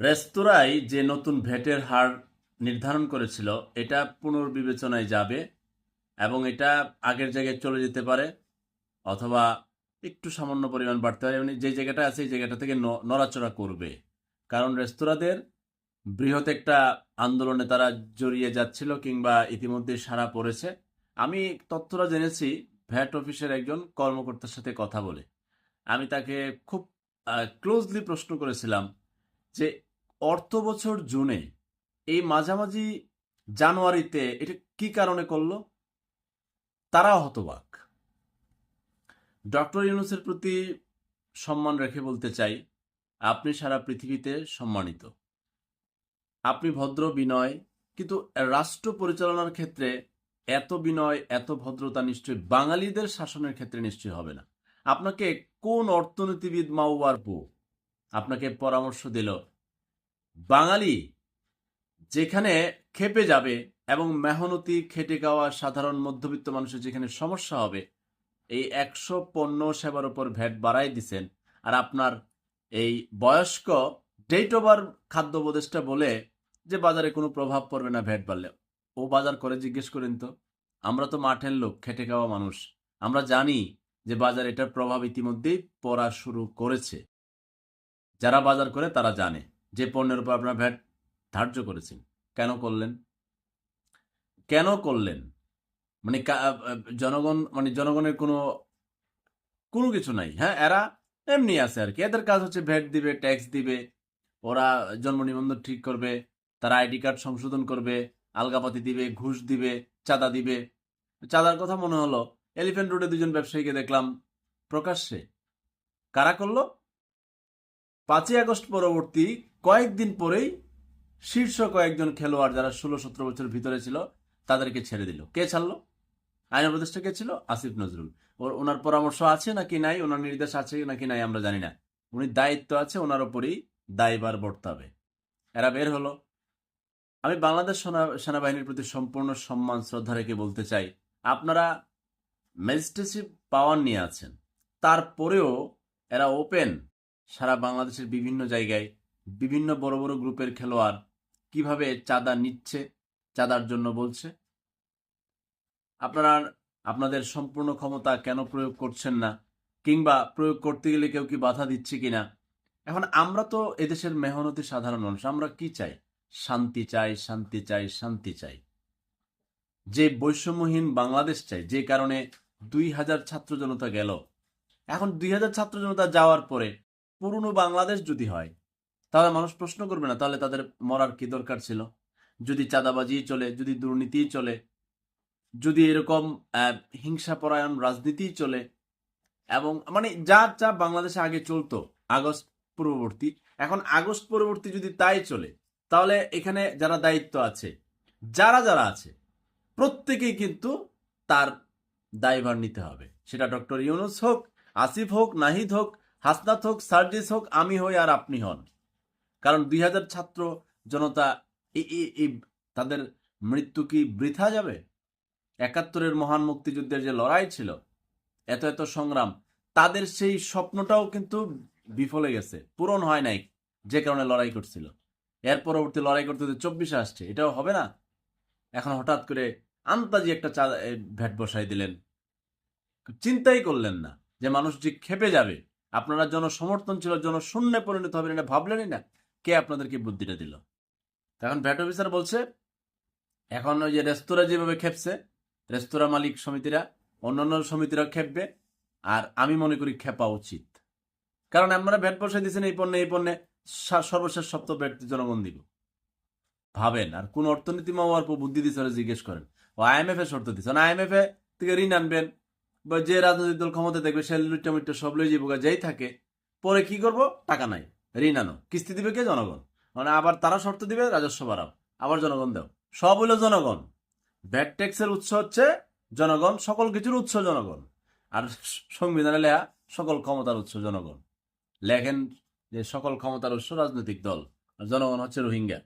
রেস্তোরাঁয় যে নতুন ভ্যাটের হার নির্ধারণ করেছিল, এটা পুনর্বিবেচনায় যাবে এবং এটা আগের জায়গায় চলে যেতে পারে অথবা একটু সামান্য পরিমাণ বাড়তে পারে। মানে যে জায়গাটা আছে, এই জায়গাটা থেকে নড়াচড়া করবে। কারণ রেস্তোরাঁদের বৃহৎ একটা আন্দোলনে তারা জড়িয়ে যাচ্ছিল কিংবা ইতিমধ্যে সারা পড়েছে। আমি তথ্যটা জেনেছি ভ্যাট অফিসের একজন কর্মকর্তার সাথে কথা বলে। আমি তাকে খুব ক্লোজলি প্রশ্ন করেছিলাম যে অর্থ বছর জুনে এই মাঝামাঝি জানুয়ারিতে এটা কি কারণে করল? তারা হতবাক। ডক্টর ইউনুসের প্রতি সম্মান রেখে বলতে চাই, আপনি সারা পৃথিবীতে সম্মানিত। আপনি ভদ্র, বিনয়, কিন্তু রাষ্ট্র পরিচালনার ক্ষেত্রে এত বিনয়, এত ভদ্রতা নিশ্চয়ই বাঙালিদের শাসনের ক্ষেত্রে নিশ্চয়ই হবে না। আপনাকে কোন অর্থনীতিবিদ মাওয়ার পো আপনাকে পরামর্শ দিল বাঙালি যেখানে খেপে যাবে এবং মেহনতি, খেটে খাওয়া সাধারণ মধ্যবিত্ত মানুষের যেখানে সমস্যা হবে, এই একশো পণ্য সেবার উপর ভ্যাট বাড়াই দিছেন। আর আপনার এই বয়স্ক ডেট ওভার খাদ্য উপদেষ্টা বলে যে বাজারে কোনো প্রভাব পড়বে না ভ্যাট বাড়লে। ও বাজার করে জিজ্ঞেস করেন তো, আমরা তো মাঠের লোক, খেটে খাওয়া মানুষ। আমরা জানি যে বাজার এটার প্রভাব ইতিমধ্যেই পড়া শুরু করেছে। যারা বাজার করে তারা জানে। যে পণ্যের উপর আপনার ভ্যাট ধার্য করেছেন। কেন করলেন? কেন করলেন? মানে জনগণ মানে জনগণের কোনো কোনো কিছু নাই। হ্যাঁ এরা এমনি আছে আর কি। এদের কাজ হচ্ছে ভ্যাট দিবে, ট্যাক্স দিবে, ওরা জন্ম নিবন্ধন ঠিক করবে, তারা আইডি কার্ড সংশোধন করবে, আলগাপাতি দিবে, ঘুষ দিবে, চাঁদা দিবে। চাঁদার কথা মনে হলো, এলিফ্যান্ট রোডে দুজন ব্যবসায়ীকে দেখলাম প্রকাশ্যে। কারা করল? পাঁচই আগস্ট পরবর্তী কয়েকদিন পরেই শীর্ষ কয়েকজন খেলোয়াড় যারা ষোলো সতেরো বছর ভিতরে ছিল, তাদেরকে ছেড়ে দিল। কে ছাড়লো? আইন উপদেষ্টা কে ছিল? আসিফ নজরুল। ওর ওনার পরামর্শ আছে নাকি নাই? ওনার নির্দেশ আছে নাকি নাই আমরা জানি না। উনি দায়িত্ব আছে, ওনার ওপরই দায়বার বর্তাবে। এরা বের হলো। আমি বাংলাদেশ সেনা- সেনাবাহিনীর প্রতি সম্পূর্ণ সম্মান, শ্রদ্ধা রেখে বলতে চাই, আপনারা ম্যাজিস্ট্রেসি পাওয়ার নিয়ে আছেন। তারপরেও এরা ওপেন সারা বাংলাদেশের বিভিন্ন জায়গায়। বিভিন্ন বড় বড় গ্রুপের খেলোয়াড় কীভাবে চাঁদা নিচ্ছে, চাঁদার জন্য বলছে। আপনারা, আপনাদের সম্পূর্ণ ক্ষমতা কেন প্রয়োগ করছেন না? কিংবা প্রয়োগ করতে গেলে কেউ কি বাধা দিচ্ছে কিনা এখন আমরা তো এদেশের মেহনতি সাধারণ মানুষ, আমরা কি চাই? শান্তি চাই শান্তি চাই শান্তি চাই। যে বৈষম্যহীন বাংলাদেশ চাই, যে কারণে দুই হাজার ছাত্র জনতা গেল। এখন দুই হাজার ছাত্র জনতা যাওয়ার পরে পুরনো বাংলাদেশ যদি হয় তাহলে মানুষ প্রশ্ন করবে না, তাহলে তাদের মরার কি দরকার ছিল? যদি চাঁদাবাজি চলে, যদি দুর্নীতি চলে, যদি এরকম হিংসাপরায়ণ রাজনীতি চলে, এবং মানে যা যা বাংলাদেশে আগে চলতো, আগস্ট পূর্ববর্তী, এখন আগস্ট পরবর্তী যদি তাই চলে, তাহলে এখানে যারা দায়িত্ব আছে, যারা যারা আছে, প্রত্যেকেই কিন্তু তার দায়ভার নিতে হবে। সেটা ডক্টর ইউনুস হোক, আসিফ হোক, নাহিদ হোক, হাসনাত হোক, সার্জিস হোক, আমি হই আর আপনি হন। কারণ দুই হাজার ছাত্র জনতা তাদের মৃত্যু কি বৃথা যাবে? একাত্তরের মহান মুক্তিযুদ্ধের যে লড়াই ছিল, এত এত সংগ্রাম, তাদের সেই স্বপ্নটাও কিন্তু বিফলে গেছে। পূরণ হয় নাই যে কারণে লড়াই করছিল। এর পরবর্তী লড়াই করতে করতে চব্বিশে আসছে, এটাও হবে না? এখন হঠাৎ করে আন্তাজি একটা চা ভ্যাট বসাই দিলেন। চিন্তাই করলেন না যে মানুষ যে খেপে যাবে। আপনারা জনসমর্থন ছিল, জনশূন্যে পরিণত হবেন এটা ভাবলেনই না। কে আপনাদেরকে বুদ্ধিটা দিল? এখন ভ্যাট অফিসার বলছে, এখন ওই যে রেস্তোরাঁ যেভাবে খেপছে, রেস্তোরাঁ মালিক সমিতিরা, অন্যান্য সমিতিরা খেপবে, আর আমি মনে করি খেপা উচিত। কারণ আপনারা ভ্যাট বসাই দিয়েছেন এই পণ্যে এই পণ্যে সর্বশেষ সপ্তাহ ভ্যাট জনগণ দিব। ভাবেন, আর কোন অর্থনীতি মাওয়ার পর বুদ্ধি দিচ্ছে জিজ্ঞেস করেন। ও আইএমএফ এ শর্ত দিচ্ছে না আইএমএফ এ থেকে ঋণ আনবেন, বা যে রাজনৈতিক দল ক্ষমতা দেখবে সে লুট্টা মুট্টা সব লই যাব যেই থাকে, পরে কি করব? টাকা নাই। ঋণ আনো। কিস্তি দিবে কে? জনগণ। মানে আবার তারা শর্ত দিবে, রাজস্ব বাড়াও। আবার জনগণ দাও। সব হলো জনগণ। ভ্যাট ট্যাক্সের উৎস হচ্ছে জনগণ, সকল কিছুর উৎস জনগণ। আর সংবিধানে লেখা, সকল ক্ষমতার উৎস জনগণ। লেখেন যে সকল ক্ষমতার উৎস রাজনৈতিক দল। আর জনগণ হচ্ছে রোহিঙ্গা।